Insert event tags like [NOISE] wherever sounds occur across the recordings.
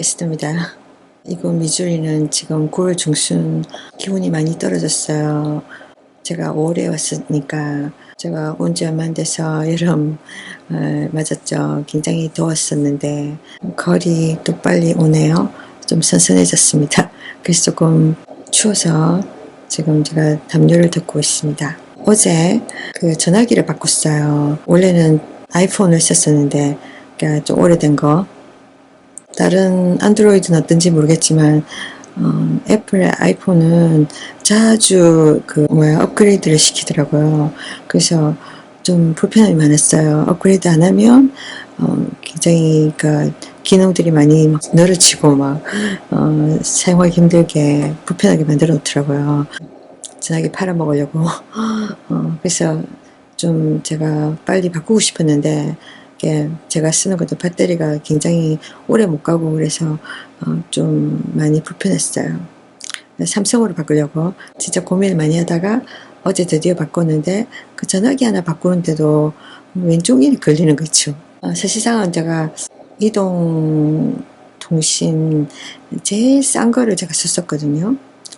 있습니다. 이곳 미주리는 지금 9월 중순 기온이 많이 떨어졌어요. 제가 5월에 왔으니까 제가 온 지 얼마 안 돼서 여름 어, 맞았죠. 굉장히 더웠었는데 가을이 또 빨리 오네요. 좀 선선해졌습니다. 그래서 조금 추워서 지금 제가 담요를 듣고 있습니다. 어제 그 전화기를 바꿨어요. 원래는 아이폰을 썼었는데 그러니까 좀 오래된 거 다른 안드로이드는 어떤지 모르겠지만 어, 애플의 아이폰은 자주 그 뭐야 업그레이드를 시키더라고요. 그래서 좀 불편함이 많았어요. 업그레이드 안 하면 어, 굉장히 그 기능들이 많이 막 늘어지고 막 어, 사용하기 힘들게 불편하게 만들어 놓더라고요. 전화기 팔아먹으려고. [LAUGHS] 어, 그래서 좀 제가 빨리 바꾸고 싶었는데 이 게 제가 쓰는 것도 배터리가 굉장히 오래 못 가고 그래서 어, 좀 많이 불편했어요. 삼성으로 바꾸려고 진짜 고민을 많이 하다가 어제 드디어 바꿨는데 그 전화기 하나 바꾸는데도 왼쪽이 걸리는 거죠. 어, 사실상은 제가 이동 통신 제일 싼 거를 제가 썼었거든요.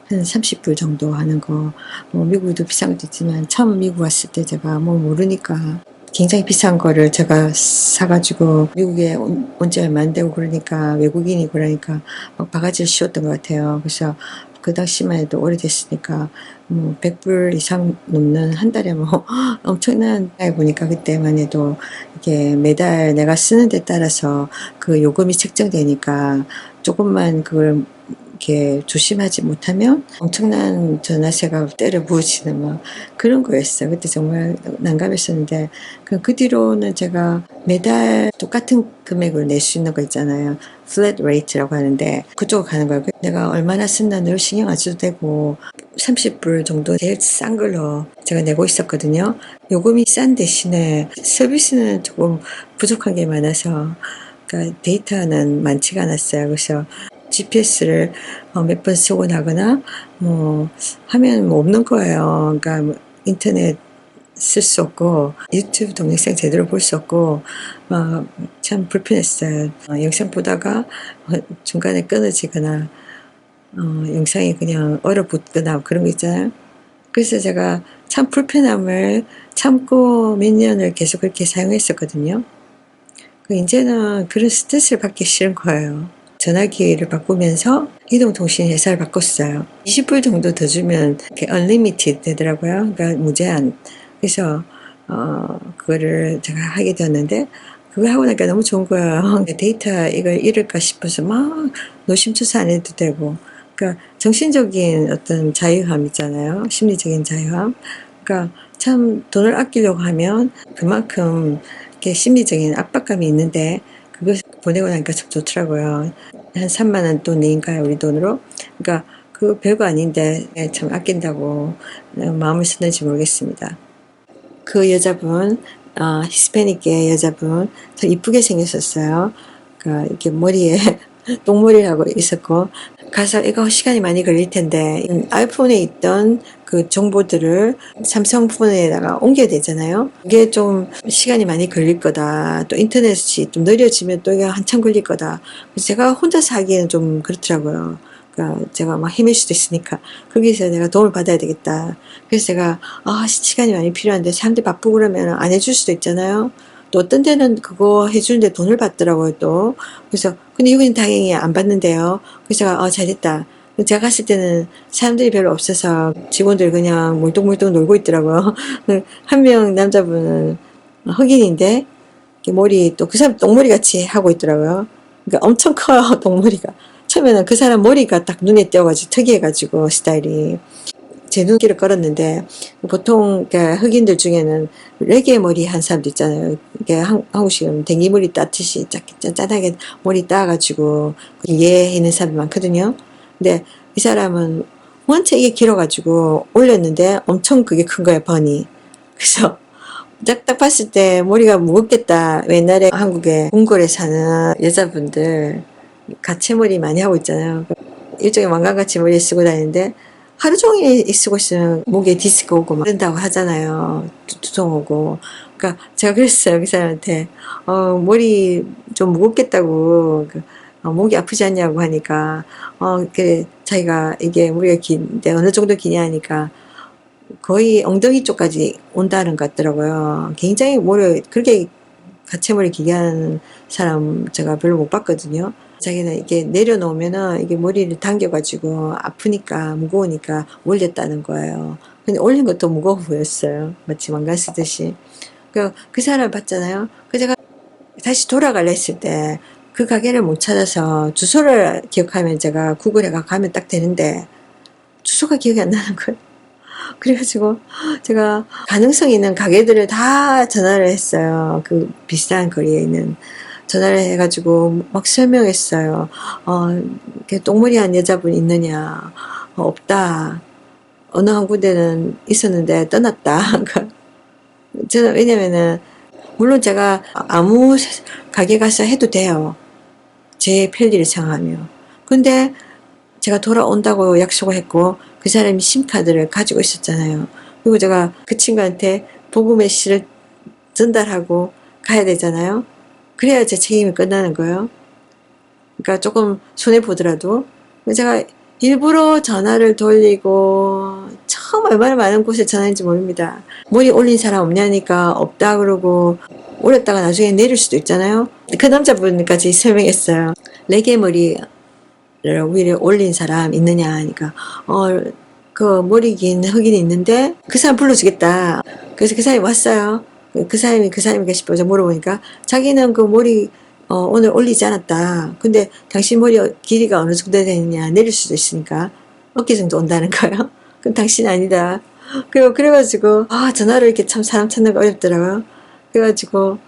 한 30불 정도 하는 거. 뭐 미국도 비싼 것도 있지만 처음 미국 왔을 때 제가 뭐 모르니까 굉장히 비싼 거를 제가 사가지고 미국에 온, 온지 얼마 안 되고 그러니까 외국인이 그러니까 막 바가지를 씌웠던 것 같아요. 그래서 그 당시만 해도 오래됐으니까 뭐 100불 이상 넘는 한 달에 뭐 [LAUGHS] 엄청난 날 보니까 그때만 해도 이게 매달 내가 쓰는 데 따라서 그 요금이 책정되니까 조금만 그걸 이렇게 조심하지 못하면 엄청난 전화세가 때려 부어지는 막 그런 거였어요. 그때 정말 난감했었는데 그, 그 뒤로는 제가 매달 똑같은 금액을 낼수 있는 거 있잖아요. 플랫 레이트라고 하는데 그쪽으로 가는 거예요. 내가 얼마나 쓴다 늘 신경 안 써도 되고 30불 정도 제일 싼 걸로 제가 내고 있었거든요. 요금이 싼 대신에 서비스는 조금 부족한 게 많아서 그러니까 데이터는 많지가 않았어요. 그래서 GPS를 어, 몇 번 쓰고 나거나 뭐 하면 뭐 없는 거예요. 그러니까 뭐 인터넷 쓸 수 없고 유튜브 동영상 제대로 볼 수 없고 어, 참 불편했어요. 어, 영상 보다가 어, 중간에 끊어지거나 어, 영상이 그냥 얼어붙거나 그런 거 있잖아요. 그래서 제가 참 불편함을 참고 몇 년을 계속 그렇게 사용했었거든요. 그 이제는 그런 스트레스를 받기 싫은 거예요. 전화기를 바꾸면서 이동통신 회사를 바꿨어요. 20불 정도 더 주면 이렇게 unlimited 되더라고요. 그러니까 무제한. 그래서 어, 그거를 제가 하게 되었는데 그거 하고 나니까 너무 좋은 거예요. [LAUGHS] 데이터 이걸 잃을까 싶어서 막 노심초사 안 해도 되고 그러니까 정신적인 어떤 자유함 있잖아요. 심리적인 자유함. 그러니까 참 돈을 아끼려고 하면 그만큼 이렇게 심리적인 압박감이 있는데 보내고 나니까 참 좋더라고요. 한 3만 원또 내인가요 우리 돈으로? 그러니까 그 별거 아닌데 참 아낀다고 마음을 썼는지 모르겠습니다. 그 여자분 어, 히스패닉계 여자분 더 이쁘게 생겼었어요. 그러니까 이렇게 머리에 [LAUGHS] 똥머리라고 있었고 가서 이거 시간이 많이 걸릴 텐데 음, 아이폰에 있던 그 정보들을 삼성폰에다가 옮겨야 되잖아요. 이게 좀 시간이 많이 걸릴 거다. 또 인터넷이 좀 느려지면 또 이게 한참 걸릴 거다. 제가 혼자서 하기에는 좀 그렇더라고요. 그러니까 제가 막 헤맬 수도 있으니까 거기서 내가 도움을 받아야 되겠다. 그래서 제가 아 시간이 많이 필요한데 사람들 바쁘고 그러면 안 해줄 수도 있잖아요. 또 어떤 데는 그거 해주는데 돈을 받더라고요 또. 그래서 근데 여기는 다행히 안 받는데요. 그래서 제가 아 잘됐다. 제가 갔을 때는 사람들이 별로 없어서 직원들 그냥 물뚱물뚱 놀고 있더라고요. [LAUGHS] 한 명 남자분은 흑인인데 머리 또 그 사람 똥머리 같이 하고 있더라고요. 그러니까 엄청 커요 [LAUGHS] 똥머리가. 처음에는 그 사람 머리가 딱 눈에 띄어가지고 특이해가지고 스타일이 제 눈길을 끌었는데 보통 흑인들 중에는 레게 머리 한 사람도 있잖아요. 이게 한국식은 댕기 머리 따듯이 짠짠하게 머리 따가지고 예 있는 사람이 많거든요. 근데 이 사람은 원체 이게 길어가지고 올렸는데 엄청 그게 큰 거예요 번이. 그래서 [LAUGHS] 딱, 딱 봤을 때 머리가 무겁겠다. 옛날에 한국에 궁궐에 사는 여자분들 가채머리 많이 하고 있잖아요. 일종의 왕관같이 머리 쓰고 다니는데 하루 종일 쓰고 있으면 목에 디스크 오고 막 그런다고 하잖아요. 두통 오고. 그러니까 제가 그랬어요. 그 사람한테. 어, 머리 좀 무겁겠다고. 그 어, 목이 아프지 않냐고 하니까 어, 그 자기가 이게 무리가 긴데 어느 정도 기냐 하니까 거의 엉덩이 쪽까지 온다는 것 같더라고요. 굉장히 머리 그렇게 가채머리 기게 하는 사람 제가 별로 못 봤거든요. 자기는 이게 내려놓으면은 이게 머리를 당겨가지고 아프니까 무거우니까 올렸다는 거예요. 근데 올린 것도 무거워 보였어요. 마치 망간 쓰듯이. 그, 그 사람을 봤잖아요. 그 제가 다시 돌아갈래 했을 때 그 가게를 못 찾아서 주소를 기억하면 제가 구글에 가 가면 딱 되는데 주소가 기억이 안 나는 거예요. [LAUGHS] 그래가지고 제가 가능성 있는 가게들을 다 전화를 했어요. 그 비슷한 거리에 있는 전화를 해가지고 막 설명했어요. 어, 똥머리한 여자분 있느냐? 어, 없다. 어느 한 군데는 있었는데 떠났다. [LAUGHS] 저는 왜냐면은 물론 제가 아무 가게 가서 해도 돼요. 제 편리를 생각하며. 근데 제가 돌아온다고 약속을 했고 그 사람이 심카드를 가지고 있었잖아요. 그리고 제가 그 친구한테 복음의 시를 전달하고 가야 되잖아요. 그래야 제 책임이 끝나는 거예요. 그러니까 조금 손해 보더라도 제가 일부러 전화를 돌리고 처음 얼마나 많은 곳에 전화했는지 모릅니다. 머리 올린 사람 없냐니까 없다 그러고 올렸다가 나중에 내릴 수도 있잖아요. 그 남자분까지 설명했어요. 레게 머리를 위로 올린 사람 있느냐 하니까 어 그 머리 긴 흑인이 있는데 그 사람 불러주겠다. 그래서 그 사람이 왔어요. 그 사람이 그 사람인가 싶어서 물어보니까 자기는 그 머리 어, 오늘 올리지 않았다. 근데 당신 머리 길이가 어느 정도 되느냐 내릴 수도 있으니까 어깨 정도 온다는 거예요. [LAUGHS] 그럼 당신 아니다. 그리고 그래가지고 아 전화를 이렇게 참 사람 찾는 거 어렵더라고요. 그래가지고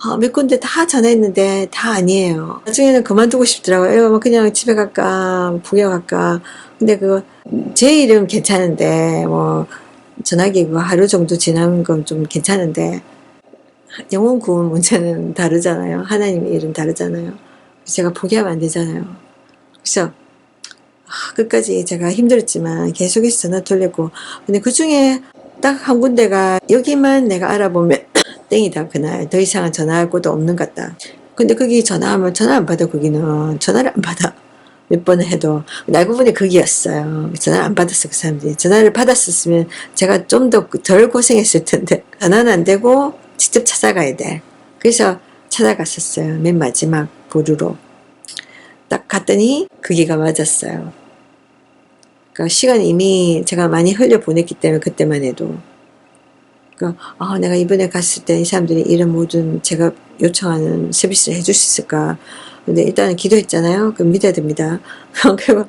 아, 몇 군데 다 전화했는데 다 아니에요. 나중에는 그만두고 싶더라고요. 뭐 그냥 집에 갈까 부여 갈까. 근데 그제 이름 괜찮은데 뭐 전화기 그거 하루 정도 지난 건좀 괜찮은데 영혼 구원 문제는 [LAUGHS] 다르잖아요. 하나님의 일은 다르잖아요. 제가 포기하면 안 되잖아요. 그래서 아, 끝까지 제가 힘들었지만 계속해서 전화 돌렸고 근데 그 중에 딱 한 군데가 여기만 내가 알아보면 땡이다 그날 더 이상은 전화할 곳도 없는 것 같다. 근데 거기 전화하면 전화 안 받아 거기는 전화를 안 받아. 몇 번을 해도 알고 보니 거기였어요. 전화를 안 받았어 그 사람들이. 전화를 받았었으면 제가 좀 더 덜 고생했을 텐데 전화는 안 되고 직접 찾아가야 돼. 그래서 찾아갔었어요. 맨 마지막 보루로. 딱 갔더니 거기가 맞았어요. 그러니까 시간이 이미 제가 많이 흘려 보냈기 때문에 그때만 해도 그러니까 아, 내가 이번에 갔을 때 이 사람들이 이런 모든 제가 요청하는 서비스를 해줄 수 있을까 근데 일단은 기도했잖아요. 그럼 믿어야 됩니다. [LAUGHS] 그리고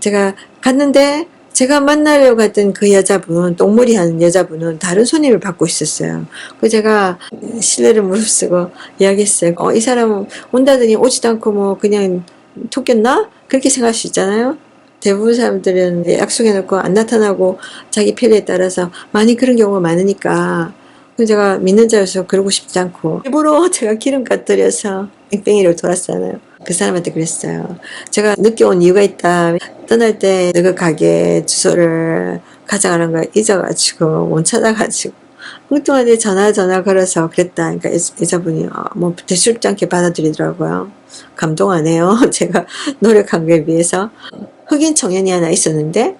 제가 갔는데 제가 만나려고 했던 그 여자분, 똥머리 하는 여자분은 다른 손님을 받고 있었어요. 그 제가 신뢰를 무릅쓰고 이야기했어요. 어, 이 사람은 온다더니 오지도 않고 뭐 그냥 토꼈나? 그렇게 생각할 수 있잖아요. 대부분 사람들은 약속해놓고 안 나타나고 자기 편리에 따라서 많이 그런 경우가 많으니까 제가 믿는 자여서 그러고 싶지 않고 일부러 [LAUGHS] 제가 기름값 들여서 뺑뺑이를 돌았잖아요. 그 사람한테 그랬어요. 제가 늦게 온 이유가 있다. 떠날 때 너그 가게 주소를 가져가는 걸 잊어가지고 못 찾아가지고 그동안 에 전화 전화 걸어서 그랬다. 그러니까 여- 여자분이 어, 뭐 대수롭지 않게 받아들이더라고요. 감동하네요. [LAUGHS] 제가 노력한 거에 비해서 흑인 청년이 하나 있었는데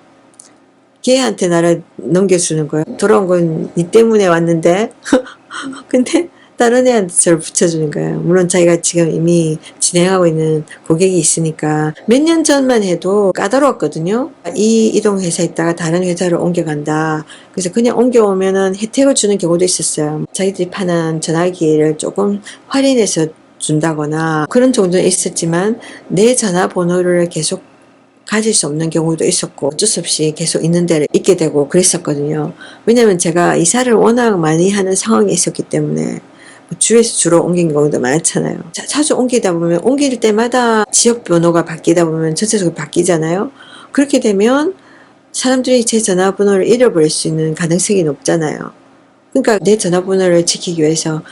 걔한테 나를 넘겨주는 거예요. 돌아온 건 니 때문에 왔는데 [LAUGHS] 근데 다른 애한테 저를 붙여주는 거예요. 물론 자기가 지금 이미 진행하고 있는 고객이 있으니까 몇 년 전만 해도 까다로웠거든요. 이 이동 회사에 있다가 다른 회사로 옮겨간다. 그래서 그냥 옮겨오면은 혜택을 주는 경우도 있었어요. 자기들이 파는 전화기를 조금 할인해서 준다거나 그런 정도는 있었지만 내 전화번호를 계속 가질 수 없는 경우도 있었고 어쩔 수 없이 계속 있는 데를 있게 되고 그랬었거든요. 왜냐면 제가 이사를 워낙 많이 하는 상황이 있었기 때문에 뭐 주에서 주로 옮긴 경우도 많잖아요. 자, 자주 옮기다 보면 옮길 때마다 지역 번호가 바뀌다 보면 전체적으로 바뀌잖아요. 그렇게 되면 사람들이 제 전화번호를 잃어버릴 수 있는 가능성이 높잖아요. 그러니까 내 전화번호를 지키기 위해서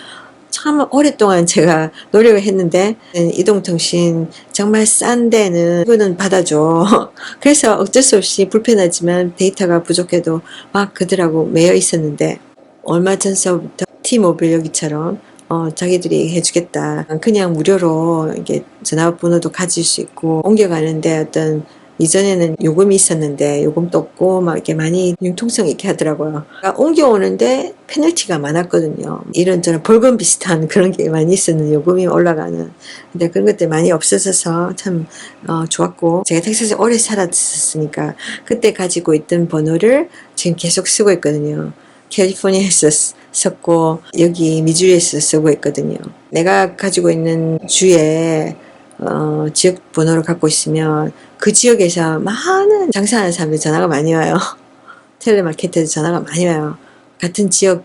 참 오랫동안 제가 노력을 했는데 이동통신 정말 싼 데는 이거는 받아줘. [LAUGHS] 그래서 어쩔 수 없이 불편하지만 데이터가 부족해도 막 그들하고 매여 있었는데 얼마 전서부터 티모빌 여기처럼 어, 자기들이 해주겠다. 그냥 무료로 이게 전화번호도 가질 수 있고 옮겨가는데 어떤 이전에는 요금이 있었는데 요금도 없고 막 이렇게 많이 융통성 있게 하더라고요. 그러니까 옮겨오는데 페널티가 많았거든요. 이런저런 벌금 비슷한 [LAUGHS] 그런 게 많이 있었는 요금이 올라가는. 근데 그런 것들 많이 없어져서 참 어, 좋았고 제가 텍사스에 오래 살았으니까 그때 가지고 있던 번호를 지금 계속 쓰고 있거든요. 캘리포니아에서 쓰- 썼고 여기 미주리에서 쓰고 있거든요. 내가 가지고 있는 주에 어, 지역 번호를 갖고 있으면 그 지역에서 많은 장사하는 사람들 전화가 많이 와요. [LAUGHS] 텔레마케터에서 전화가 많이 와요. 같은 지역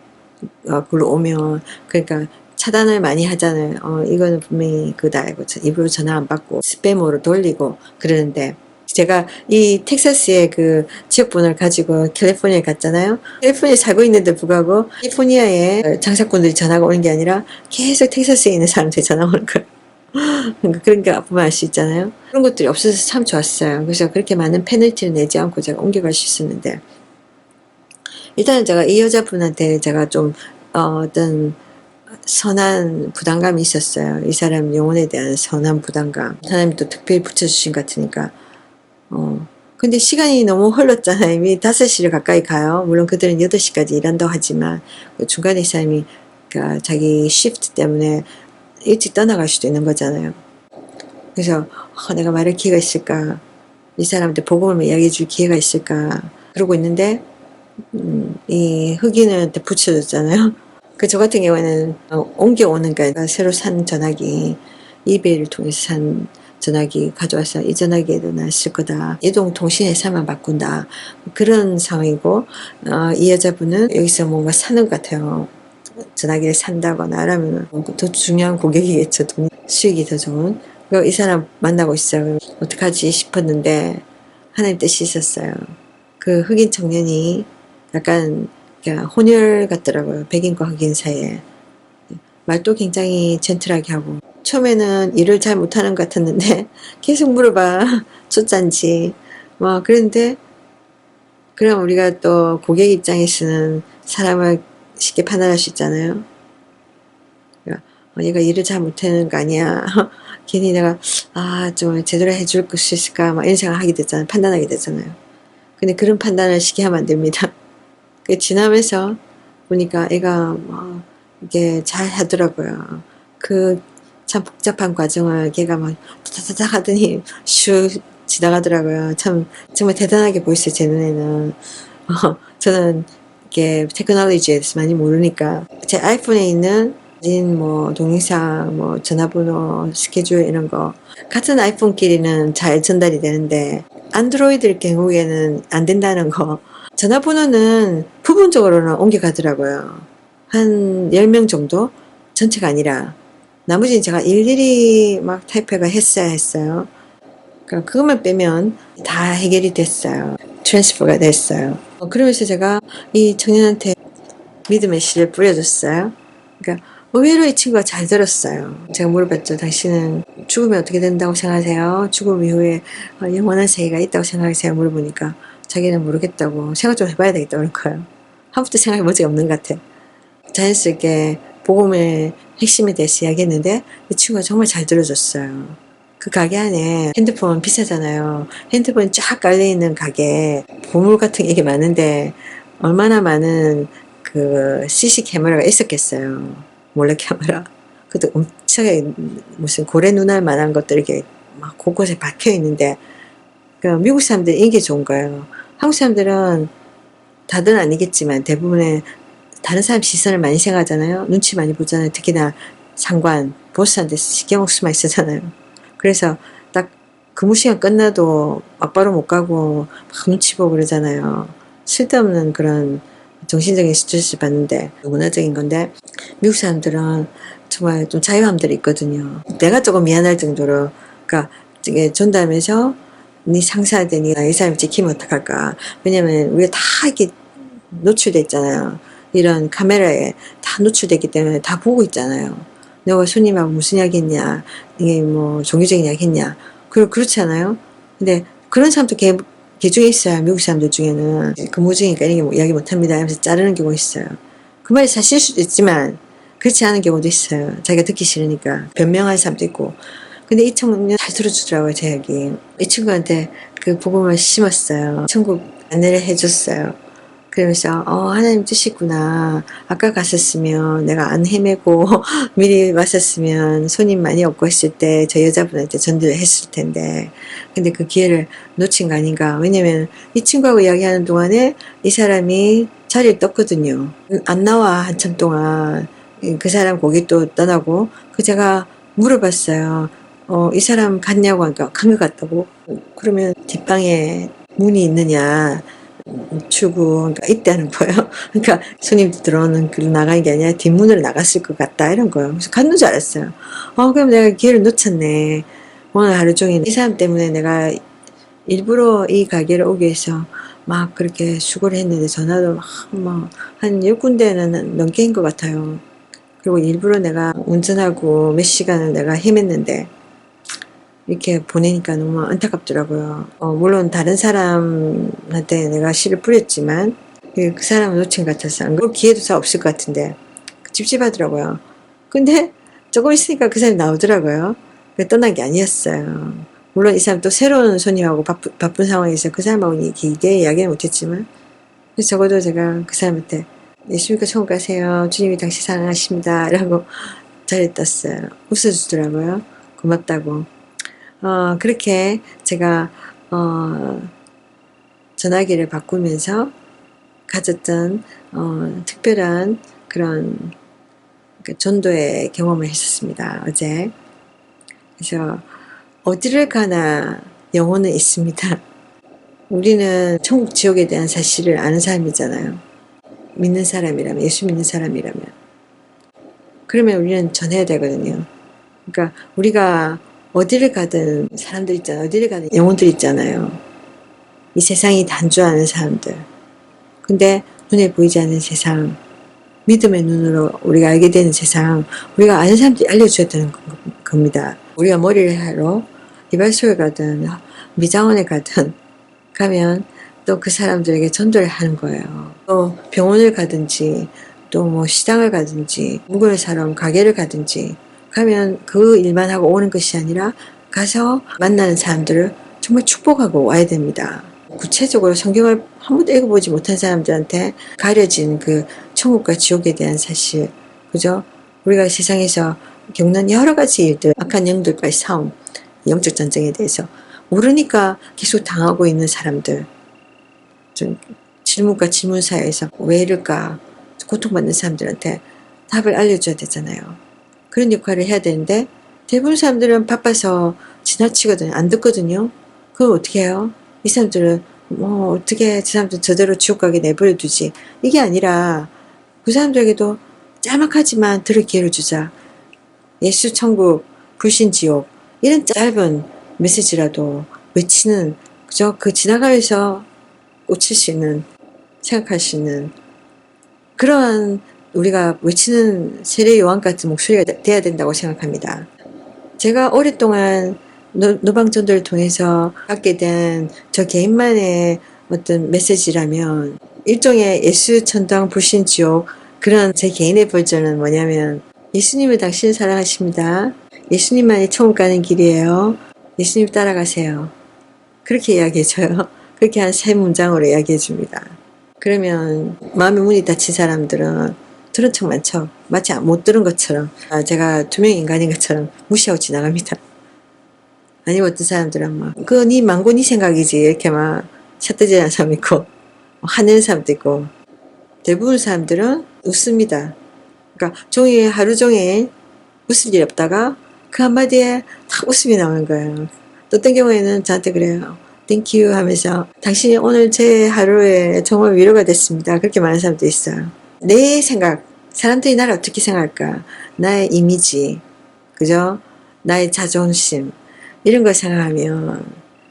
어, 오면 그러니까 차단을 많이 하잖아요. 어, 이거는 분명히 그다 이고 일부러 전화 안 받고 스팸으로 돌리고 그러는데 제가 이 텍사스의 그 지역 번호를 가지고 캘리포니아에 갔잖아요. 캘리포니아에 살고 있는데 불구하고 캘리포니아에 장사꾼들이 전화가 오는 게 아니라 계속 텍사스에 있는 사람들이 전화 오는 거예요. 그런 게 보면 알 수 있잖아요. 그런 것들이 없어서 참 좋았어요. 그래서 그렇게 많은 페널티를 내지 않고 제가 옮겨갈 수 있었는데 일단은 제가 이 여자분한테 제가 좀 어, 어떤 선한 부담감이 있었어요. 이 사람 영혼에 대한 선한 부담감. 하나님이 또 특별히 붙여주신 것 같으니까. 어. 근데 시간이 너무 흘렀잖아요. 이미 5시를 가까이 가요. 물론 그들은 8시까지 일한다고 하지만 그 중간에 이 사람이 그러니까 자기 시프트 때문에 일찍 떠나갈 수도 있는 거잖아요. 그래서 어, 내가 말할 기회가 있을까? 이 사람한테 복음을 이야기해 줄 기회가 있을까? 그러고 있는데 음, 이 흑인한테 붙여줬잖아요. [LAUGHS] 그 저 같은 경우에는 어, 옮겨오는 거니까 새로 산 전화기 이베이를 통해서 산 전화기 가져와서 이 전화기에도 놨을 거다. 이동통신회사만 바꾼다. 그런 상황이고 어, 이 여자분은 여기서 뭔가 사는 것 같아요. 전화기를 산다거나 하면 더 중요한 고객이겠죠. 돈, 수익이 더 좋은. 그이 사람 만나고 있어요. 어떡하지 싶었는데 하나님 뜻이 있었어요. 그 흑인 청년이 약간 혼혈 같더라고요. 백인과 흑인 사이에. 말도 굉장히 젠틀하게 하고 처음에는 일을 잘 못하는 것 같았는데 [LAUGHS] 계속 물어봐 [LAUGHS] 초짜인지 뭐 그런데 그럼 우리가 또 고객 입장에서는 사람을 쉽게 판단할 수 있잖아요. 그러니까 어, 얘가 일을 잘 못하는 거 아니야. [LAUGHS] 괜히 내가 아 좀 제대로 해줄 수 있을까 막 이런 생각 하게 되잖아요. 판단하게 되잖아요. 근데 그런 판단을 쉽게 하면 안 됩니다. [LAUGHS] 그 지나면서 보니까 애가 뭐 이게 잘 하더라고요. 그 참 복잡한 과정을 걔가 막 타타타 하더니 슉 지나가더라고요. 참 정말 대단하게 보였어요. 제 눈에는. 어, [LAUGHS] 저는 이게 테크놀로지에 대해서 많이 모르니까 제 아이폰에 있는 사진, 뭐 동영상, 뭐 전화번호, 스케줄 이런 거 같은 아이폰끼리는 잘 전달이 되는데 안드로이드 경우에는 안 된다는 거 전화번호는 부분적으로는 옮겨가더라고요. 한 10명 정도? 전체가 아니라 나머지는 제가 일일이 막 타이프가 했어야 했어요. 그러니까 그것만 빼면 다 해결이 됐어요. 트랜스퍼가 됐어요. 어, 그러면서 제가 이 청년한테 믿음의 씨를 뿌려줬어요. 그러니까 의외로 이 친구가 잘 들었어요. 제가 물어봤죠. 당신은 죽으면 어떻게 된다고 생각하세요? 죽음 이후에 어, 영원한 세계가 있다고 생각하세요? 물어보니까 자기는 모르겠다고 생각 좀 해봐야 되겠다 그런 거예요. 한 번도 생각해 본 적이 없는 것 같아. 자연스럽게 복음의 핵심에 대해서 이야기했는데 이 친구가 정말 잘 들어줬어요. 그 가게 안에 핸드폰 비싸잖아요. 핸드폰 쫙 깔려있는 가게 보물 같은 게 많은데 얼마나 많은 그 CC 카메라가 있었겠어요. 몰래 카메라. 그것도 엄청나게 무슨 고래 눈알 만한 것들이 이렇게 막 곳곳에 박혀 있는데 그 미국 사람들이 이게 좋은 거예요. 한국 사람들은 다들 아니겠지만 대부분의 다른 사람 시선을 많이 생각하잖아요. 눈치 많이 보잖아요. 특히나 상관, 보스한테 신경 수만 있었잖아요. 그래서 딱 근무 시간 끝나도 막바로 못 가고 막 눈치 보고 그러잖아요. 쓸데없는 그런 정신적인 스트레스 받는데 문화적인 건데 미국 사람들은 정말 좀 자유함들이 있거든요. 내가 조금 미안할 정도로 그러니까 이게 전담해서 네 상사되니 이 사람 지키면 어떡할까? 왜냐면 우리가 다 이렇게 노출돼 있잖아요. 이런 카메라에 다 노출되기 때문에 다 보고 있잖아요. 너가 손님하고 무슨 이야기 했냐, 이게 뭐 종교적인 이야기 했냐. 그, 그렇지 않아요? 근데 그런 사람도 개, 개 중에 있어요. 미국 사람들 중에는. 근무 중이니까 이렇게 뭐 이야기 못 합니다. 하면서 자르는 경우가 있어요. 그 말이 사실 수도 있지만, 그 그렇지 않은 경우도 있어요. 자기가 듣기 싫으니까 변명하는 사람도 있고. 근데 이 청년 잘 들어주더라고요, 제 이야기. 이 친구한테 그 복음을 심었어요. 천국 안내를 해줬어요. 그러면서 어 하나님 뜻이구나. 아까 갔었으면 내가 안 헤매고 [LAUGHS] 미리 왔었으면 손님 많이 없고 했을 때 저 여자분한테 전도를 했을 텐데 근데 그 기회를 놓친 거 아닌가. 왜냐면 이 친구하고 이야기하는 동안에 이 사람이 자리를 떴거든요. 안 나와 한참 동안 그 사람 거기 또 떠나고 그 제가 물어봤어요. 어, 이 사람 갔냐고 하니까 간 것 같다고. 그러면 뒷방에 문이 있느냐. 그러니까 있다는 거예요. [LAUGHS] 그러니까 손님들 들어오는 길로 나가는 게 아니라 뒷문으로 나갔을 것 같다, 이런 거예요. 그래서 갔는 줄 알았어요. 어, 그럼 내가 기회를 놓쳤네. 오늘 하루 종일 이 사람 때문에 내가 일부러 이 가게를 오기 위해서 막 그렇게 수고를 했는데 전화도 막, 막, 한 10군데는 넘게 한 것 같아요. 그리고 일부러 내가 운전하고 몇 시간을 내가 헤맸는데, 이렇게 보내니까 너무 안타깝더라고요. 어, 물론 다른 사람한테 내가 씨를 뿌렸지만 그, 놓친 것 같아서 안 그럴 기회도 잘 없을 것 같은데 찝찝하더라고요. 근데 조금 있으니까 그 사람이 나오더라고요. 그 떠난 게 아니었어요. 물론 이 사람 또 새로운 손님하고 바쁘, 바쁜 상황에서 그 사람하고 길게 이야기는 못했지만 적어도 제가 그 사람한테 예수님과 천국 가세요. 주님이 당신 사랑하십니다. 라고 [LAUGHS] 잘했었어요. 웃어주더라고요. 고맙다고. 어, 그렇게 제가, 어, 전화기를 바꾸면서 가졌던, 어, 특별한 그런 그 전도의 경험을 했었습니다. 어제. 그래서 어디를 가나 영혼은 있습니다. 우리는 천국 지옥에 대한 사실을 아는 사람이잖아요. 믿는 사람이라면, 예수 믿는 사람이라면. 그러면 우리는 전해야 되거든요. 그러니까 우리가 어디를 가든 사람들 있잖아요. 어디를 가든 영혼들 있잖아요. 이 세상이 단조하는 사람들. 근데 눈에 보이지 않는 세상, 믿음의 눈으로 우리가 알게 되는 세상, 우리가 아는 사람들이 알려줘야 되는 겁니다. 우리가 머리를 하러 이발소에 가든 미장원에 가든 가면 또 그 사람들에게 전도를 하는 거예요. 또 병원을 가든지 또 뭐 시장을 가든지 물건을 사러 가게를 가든지 가면 그 일만 하고 오는 것이 아니라 가서 만나는 사람들을 정말 축복하고 와야 됩니다. 구체적으로 성경을 한 번도 읽어보지 못한 사람들한테 가려진 그 천국과 지옥에 대한 사실, 그죠? 우리가 세상에서 겪는 여러 가지 일들, 악한 영들과의 싸움, 영적 전쟁에 대해서 모르니까 계속 당하고 있는 사람들, 좀 질문과 질문 사이에서 왜 이럴까 고통받는 사람들한테 답을 알려줘야 되잖아요. 그런 역할을 해야 되는데 대부분 사람들은 바빠서 지나치거든요. 안 듣거든요. 그럼 어떻게 해요? 이 사람들은 뭐 어떻게 저 사람들 저대로 지옥 가게 내버려 두지. 이게 아니라 그 사람들에게도 짤막하지만 들을 기회를 주자. 예수 천국, 불신 지옥 이런 짧은 메시지라도 외치는 그저 그 지나가면서 꽂힐 수 있는 생각할 수 있는 그러한 우리가 외치는 세례 요한 같은 목소리가 돼야 된다고 생각합니다. 제가 오랫동안 노, 노방전도를 통해서 갖게 된 저 개인만의 어떤 메시지라면 일종의 예수 천당 불신 지옥 그런 제 개인의 버전은 뭐냐면 예수님을 당신을 사랑하십니다. 예수님만이 천국 가는 길이에요. 예수님 따라가세요. 그렇게 이야기해줘요. [LAUGHS] 그렇게 한 세 문장으로 이야기해줍니다. 그러면 마음의 문이 닫힌 사람들은 들은 척 많죠. 마치 못 들은 것처럼 아, 제가 투명 인간인 것처럼 무시하고 지나갑니다. 아니면 어떤 사람들은 막 그거 네 망고 네 생각이지 이렇게 막 샷대질하는 사람 있고 화내는 사람도 있고 대부분 사람들은 웃습니다. 그러니까 종일 하루 종일 웃을 일 없다가 그 한마디에 탁 웃음이 나오는 거예요. 또 어떤 경우에는 저한테 그래요. 땡큐 하면서 당신이 오늘 제 하루에 정말 위로가 됐습니다. 그렇게 말하는 사람도 있어요. 내 생각, 사람들이 나를 어떻게 생각할까? 나의 이미지, 그죠? 나의 자존심, 이런 걸 생각하면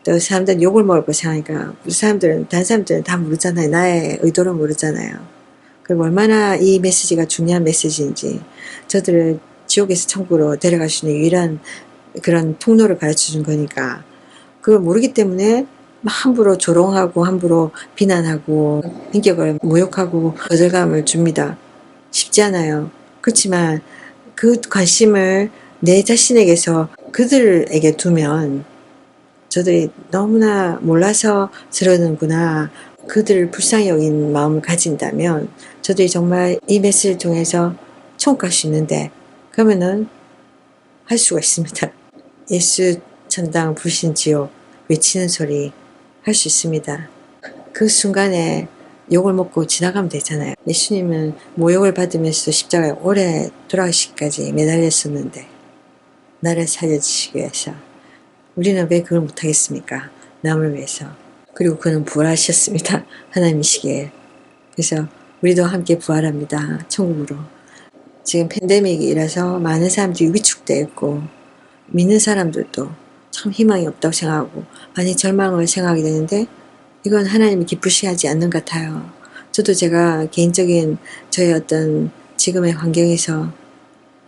또 사람들은 욕을 먹을 거 생각하니까 우리 사람들은, 다른 사람들은 다 모르잖아요. 나의 의도를 모르잖아요. 그리고 얼마나 이 메시지가 중요한 메시지인지 저들을 지옥에서 천국으로 데려갈 수 있는 유일한 그런 통로를 가르쳐 준 거니까 그걸 모르기 때문에 함부로 조롱하고 함부로 비난하고 인격을 모욕하고 거절감을 줍니다. 쉽지 않아요. 그렇지만 그 관심을 내 자신에게서 그들에게 두면 저들이 너무나 몰라서 저러는구나. 그들을 불쌍히 여긴 마음을 가진다면 저들이 정말 이 메시지를 통해서 갈수 있는데 그러면은 할 수가 있습니다. [LAUGHS] 예수 천당 불신 지옥 외치는 소리 할 수 있습니다. 그 순간에 욕을 먹고 지나가면 되잖아요. 예수님은 모욕을 받으면서 십자가에 오래 돌아가시기까지 매달렸었는데 나를 살려주시기 위해서 우리는 왜 그걸 못하겠습니까? 남을 위해서. 그리고 그는 부활하셨습니다. [LAUGHS] 하나님이시기에. 그래서 우리도 함께 부활합니다. 천국으로. 지금 팬데믹이라서 많은 사람들이 위축되어 있고 믿는 사람들도 참 희망이 없다고 생각하고 많이 절망을 생각하게 되는데 이건 하나님이 기쁘시 하지 않는 것 같아요. 저도 제가 개인적인 저의 어떤 지금의 환경에서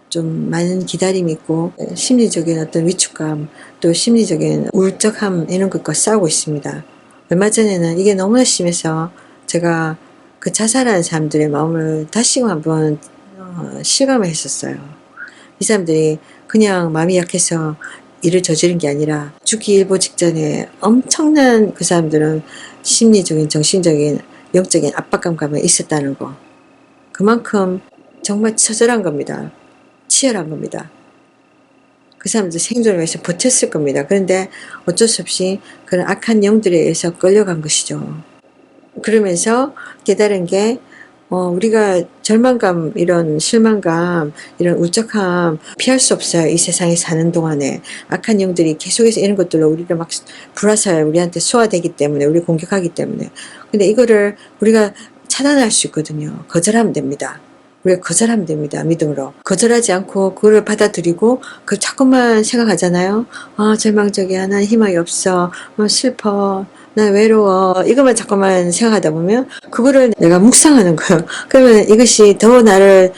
좀 많은 기다림이 있고 심리적인 어떤 위축감 또 심리적인 울적함 이런 것과 싸우고 있습니다. 얼마 전에는 이게 너무나 심해서 제가 그 자살하는 사람들의 마음을 다시금 한번 어, 실감을 했었어요. 이 사람들이 그냥 마음이 약해서 일을 저지른 게 아니라 죽기 일보 직전에 엄청난 그 사람들은 심리적인, 정신적인, 영적인 압박감 감에 있었다는 거. 그만큼 정말 처절한 겁니다. 치열한 겁니다. 그 사람들 생존을 위해서 버텼을 겁니다. 그런데 어쩔 수 없이 그런 악한 영들에 의해서 끌려간 것이죠. 그러면서 깨달은 게 어, 우리가 절망감, 이런 실망감, 이런 울적함 피할 수 없어요. 이 세상에 사는 동안에. 악한 영들이 계속해서 이런 것들로 우리를 막 불화살 우리한테 소화되기 때문에, 우리 공격하기 때문에. 근데 이거를 우리가 차단할 수 있거든요. 거절하면 됩니다. 우리가 거절하면 됩니다. 믿음으로. 거절하지 않고 그거를 받아들이고 그걸 자꾸만 생각하잖아요. 아, 절망적이야. 난 희망이 없어. 뭐 슬퍼. 난 외로워. 이것만 자꾸만 생각하다 보면 그거를 내가 묵상하는 거예요. 그러면 이것이 더 나를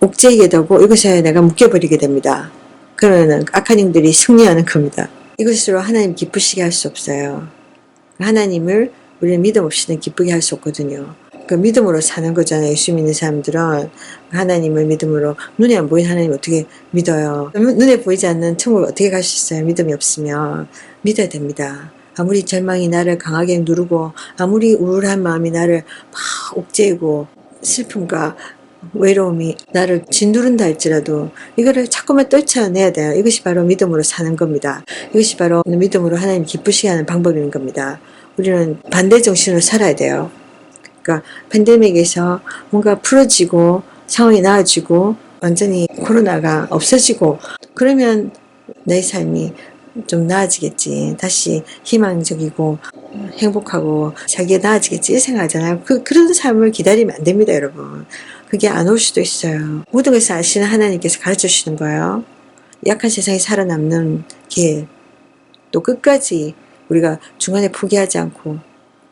옥죄이게 되고 이것에 내가 묶여버리게 됩니다. 그러면 악한 영들이 승리하는 겁니다. 이것으로 하나님 기쁘시게 할 수 없어요. 하나님을 우리는 믿음 없이는 기쁘게 할 수 없거든요. 그 믿음으로 사는 거잖아요. 예수 믿는 사람들은 하나님을 믿음으로 눈에 안 보이는 하나님 어떻게 믿어요? 눈에 보이지 않는 천국을 어떻게 갈 수 있어요? 믿음이 없으면 믿어야 됩니다. 아무리 절망이 나를 강하게 누르고 아무리 우울한 마음이 나를 막 옥죄이고 슬픔과 외로움이 나를 짓누른다 할지라도 이거를 자꾸만 떨쳐내야 돼요. 이것이 바로 믿음으로 사는 겁니다. 이것이 바로 믿음으로 하나님 기쁘시게 하는 방법인 겁니다. 우리는 반대 정신으로 살아야 돼요. 그러니까 팬데믹에서 뭔가 풀어지고 상황이 나아지고 완전히 코로나가 없어지고 그러면 내 삶이 좀 나아지겠지. 다시 희망적이고 행복하고 자기가 나아지겠지 생각하잖아요. 그, 그런 삶을 기다리면 안 됩니다, 여러분. 그게 안 올 수도 있어요. 모든 것을 아시는 하나님께서 가르쳐 주시는 거예요. 약한 세상에 살아남는 길. 또 끝까지 우리가 중간에 포기하지 않고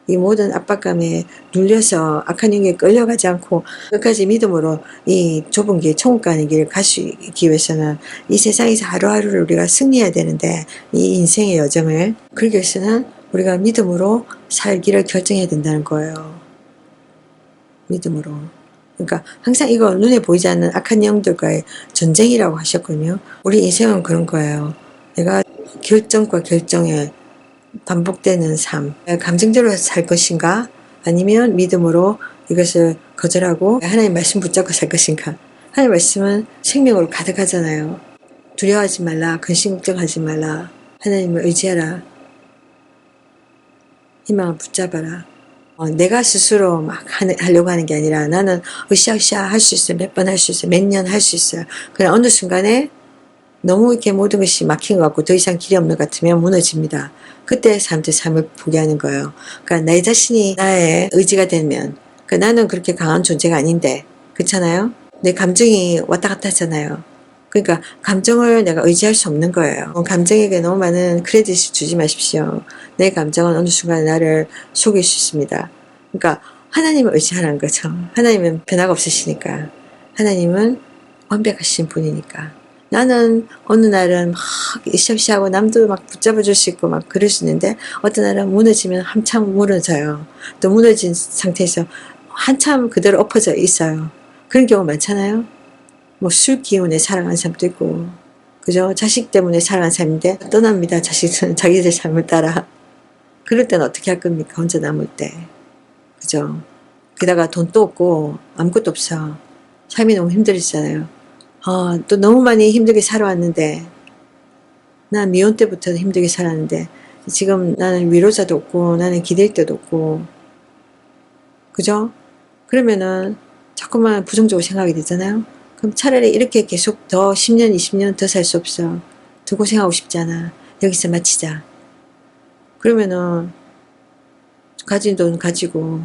이 모든 압박감에 눌려서 악한 영에 끌려가지 않고 끝까지 믿음으로 이 좁은 길, 천국 가는 길을 갈수 있기 위해서는 이 세상에서 하루하루를 우리가 승리해야 되는데 이 인생의 여정을 그러기 위해서는 우리가 믿음으로 살기를 결정해야 된다는 거예요. 믿음으로. 그러니까 항상 이거 눈에 보이지 않는 악한 영들과의 전쟁이라고 하셨거든요. 우리 인생은 그런 거예요. 내가 결정과 결정에 반복되는 삶. 감정대로 살 것인가? 아니면 믿음으로 이것을 거절하고 하나님 말씀 붙잡고 살 것인가? 하나님 말씀은 생명으로 가득하잖아요. 두려워하지 말라. 근심 걱정하지 말라. 하나님을 의지하라. 희망을 붙잡아라. 어, 내가 스스로 막 하는, 하려고 하는 게 아니라 나는 으쌰으쌰 할 수 있어요. 몇 번 할 수 있어요. 몇 년 할 수 있어요. 그러나 어느 순간에 너무 이렇게 모든 것이 막힌 것 같고 더 이상 길이 없는 것 같으면 무너집니다. 그때 사람들 삶을 포기하는 거예요. 그러니까 내 자신이 나의 의지가 되면 그 나는 그렇게 강한 존재가 아닌데 그렇잖아요. 내 감정이 왔다 갔다 하잖아요. 그러니까 감정을 내가 의지할 수 없는 거예요. 감정에게 너무 많은 크레딧을 주지 마십시오. 내 감정은 어느 순간 나를 속일 수 있습니다. 그러니까 하나님을 의지하라는 거죠. 하나님은 변화가 없으시니까. 하나님은 완벽하신 분이니까. 나는 어느 날은 막 으쌰으쌰하고 남도 막 붙잡아 줄 수 있고 막 그럴 수 있는데 어떤 날은 무너지면 한참 무너져요. 또 무너진 상태에서 한참 그대로 엎어져 있어요. 그런 경우 많잖아요. 뭐 술 기운에 살아간 사람도 있고 그죠? 자식 때문에 살아간 사람인데 떠납니다. 자식은 [LAUGHS] 자기들 삶을 따라. 그럴 때는 어떻게 할 겁니까? 혼자 남을 때. 그죠? 게다가 돈도 없고 아무것도 없어. 삶이 너무 힘들었잖아요. 아, 또 너무 많이 힘들게 살아왔는데 난 미혼 때부터 힘들게 살았는데 지금 나는 위로자도 없고 나는 기댈 데도 없고 그죠? 그러면은 자꾸만 부정적으로 생각이 되잖아요. 그럼 차라리 이렇게 계속 더 10년, 20년 더 살 수 없어. 더 고생하고 싶지 않아. 여기서 마치자. 그러면은 가진 돈 가지고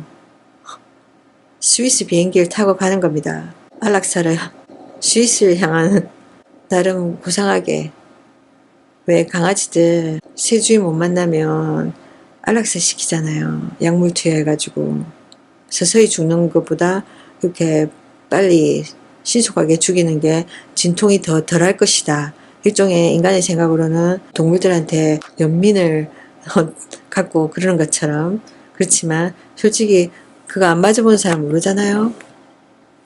스위스 비행기를 타고 가는 겁니다. 안락사를 스위스를 향하는 나름 고상하게 왜 강아지들 새 주인 못 만나면 안락사 시키잖아요. 약물 투여해가지고 서서히 죽는 것보다 그렇게 빨리 신속하게 죽이는 게 진통이 더 덜할 것이다. 일종의 인간의 생각으로는 동물들한테 연민을 [LAUGHS] 갖고 그러는 것처럼 그렇지만 솔직히 그거 안 맞아본 사람 모르잖아요.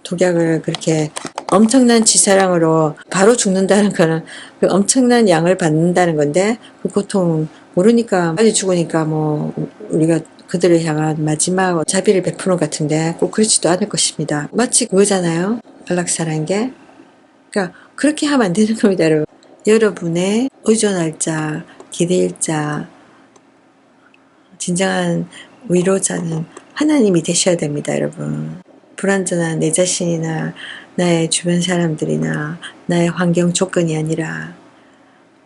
독약을 그렇게 엄청난 지사랑으로 바로 죽는다는 거는 그 엄청난 양을 받는다는 건데 그 고통 모르니까 빨리 죽으니까 뭐 우리가 그들을 향한 마지막 자비를 베푸는 것 같은데 꼭 그렇지도 않을 것입니다. 마치 그거잖아요. 안락사라는 게. 그러니까 그렇게 하면 안 되는 겁니다, 여러분. 여러분의 의존할 자, 기댈 자, 진정한 위로자는 하나님이 되셔야 됩니다, 여러분. 불완전한 내 자신이나 나의 주변 사람들이나 나의 환경 조건이 아니라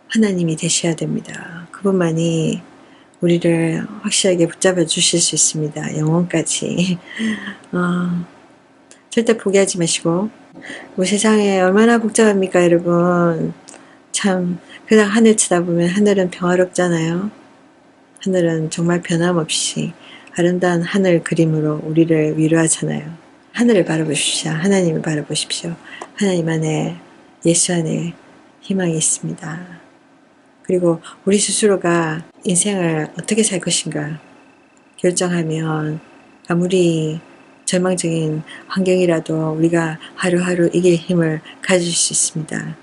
하나님이 되셔야 됩니다. 그분만이 우리를 확실하게 붙잡아 주실 수 있습니다. 영혼까지. [LAUGHS] 어, 절대 포기하지 마시고. 뭐 세상에 얼마나 복잡합니까, 여러분. 참, 그냥 하늘 쳐다보면 하늘은 평화롭잖아요. 하늘은 정말 변함없이 아름다운 하늘 그림으로 우리를 위로하잖아요. 하늘을 바라보십시오. 하나님을 바라보십시오. 하나님 안에, 예수 안에 희망이 있습니다. 그리고 우리 스스로가 인생을 어떻게 살 것인가 결정하면 아무리 절망적인 환경이라도 우리가 하루하루 이길 힘을 가질 수 있습니다.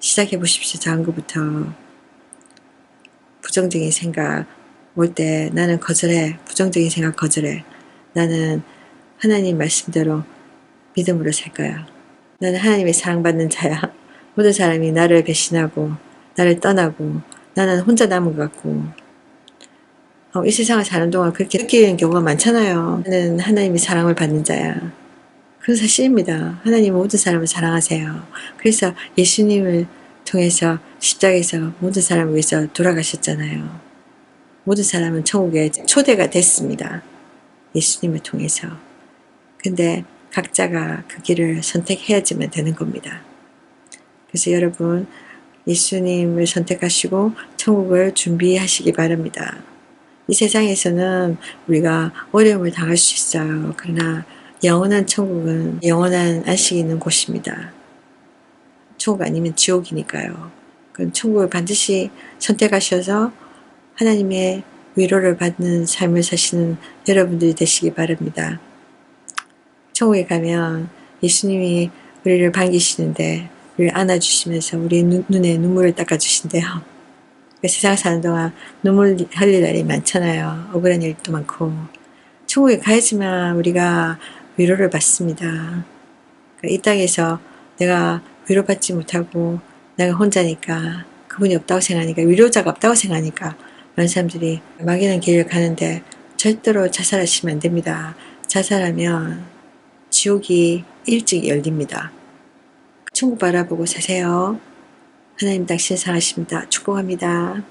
시작해 보십시오. 작은 것부터. 부정적인 생각 올 때 나는 거절해. 부정적인 생각 거절해. 나는 하나님 말씀대로 믿음으로 살 거야. 나는 하나님의 사랑받는 자야. 모든 사람이 나를 배신하고 나를 떠나고 나는 혼자 남은 것 같고 어, 이 세상을 사는 동안 그렇게 느끼는 경우가 많잖아요. 나는 하나님의 사랑을 받는 자야. 그건 사실입니다. 하나님 모든 사람을 사랑하세요. 그래서 예수님을 통해서 십자가에서 모든 사람을 위해서 돌아가셨잖아요. 모든 사람은 천국에 초대가 됐습니다. 예수님을 통해서. 근데 각자가 그 길을 선택해야지만 되는 겁니다. 그래서 여러분 예수님을 선택하시고 천국을 준비하시기 바랍니다. 이 세상에서는 우리가 어려움을 당할 수 있어요. 그러나 영원한 천국은 영원한 안식이 있는 곳입니다. 천국 아니면 지옥이니까요. 그럼 천국을 반드시 선택하셔서 하나님의 위로를 받는 삶을 사시는 여러분들이 되시기 바랍니다. 천국에 가면 예수님이 우리를 반기시는데 우리를 안아주시면서 우리 눈, 눈에 눈물을 닦아주신대요. 세상 사는 동안 눈물 흘릴 날이 많잖아요. 억울한 일도 많고. 천국에 가야지만 우리가 위로를 받습니다. 이 땅에서 내가 위로받지 못하고 내가 혼자니까 그분이 없다고 생각하니까 위로자가 없다고 생각하니까 많은 사람들이 막연한 길을 가는데 절대로 자살하시면 안 됩니다. 자살하면 지옥이 일찍 열립니다. 천국 바라보고 사세요. 하나님 당신 사랑하십니다. 축복합니다.